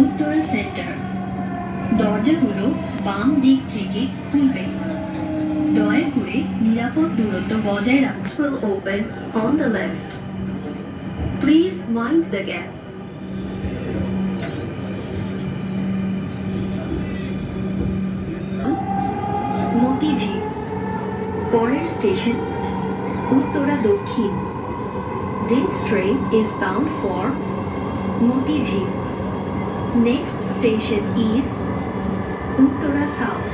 Uttara centre দরজাগুলো বাম দিক থেকে খুলবে। দয়া করে নিরাপদ দূরত্ব বজায় রাখুন will open on the left. Please mind the gap. Motijheel পরের station Uttara Dakshin. This train is bound for Motijhi. Next station is Uttara South.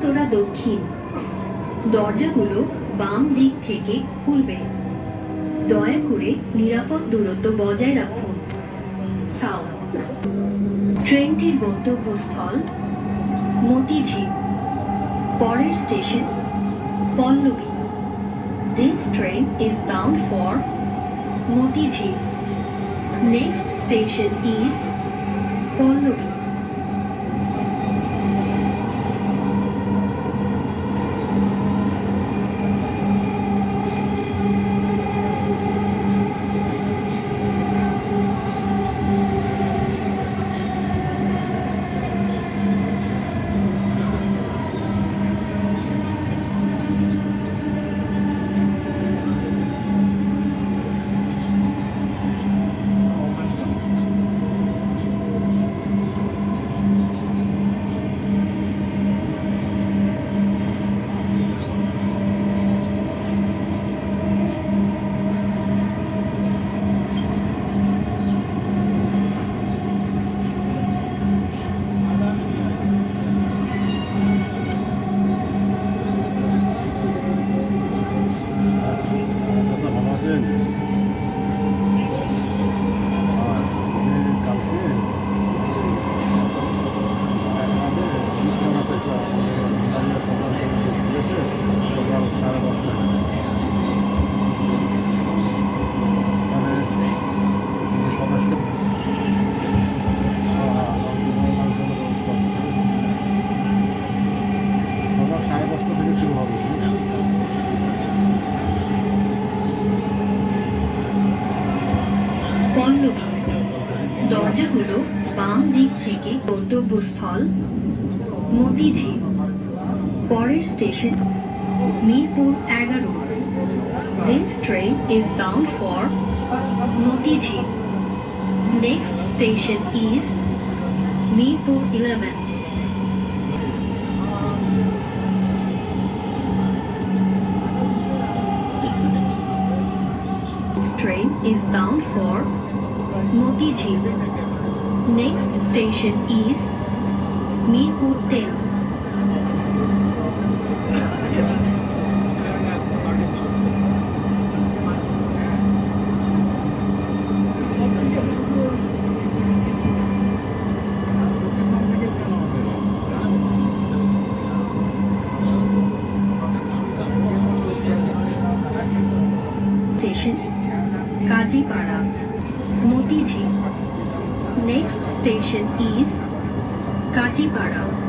Uttara Dakshin. দরজাগুলো বাম দিক থেকে খুলবে। দয়া করে নিরাপদ দূরত্ব বজায় রাখুন। ট্রেনটির গন্তব্যস্থল মতিঝিল। পরের station Pallabi. This train is bound for Motijhil. Next station is Pallavi. এটা হলো বাম দিক থেকে গন্তব্যস্থল মতিঝি পরের স্টেশন মিরপুর এগারো। This train is bound for Motijheel next station is Mirpur eleven train is bound for Motiji Next station is Mirpur Tail. Station Kazipara, Motiji station is Kajipara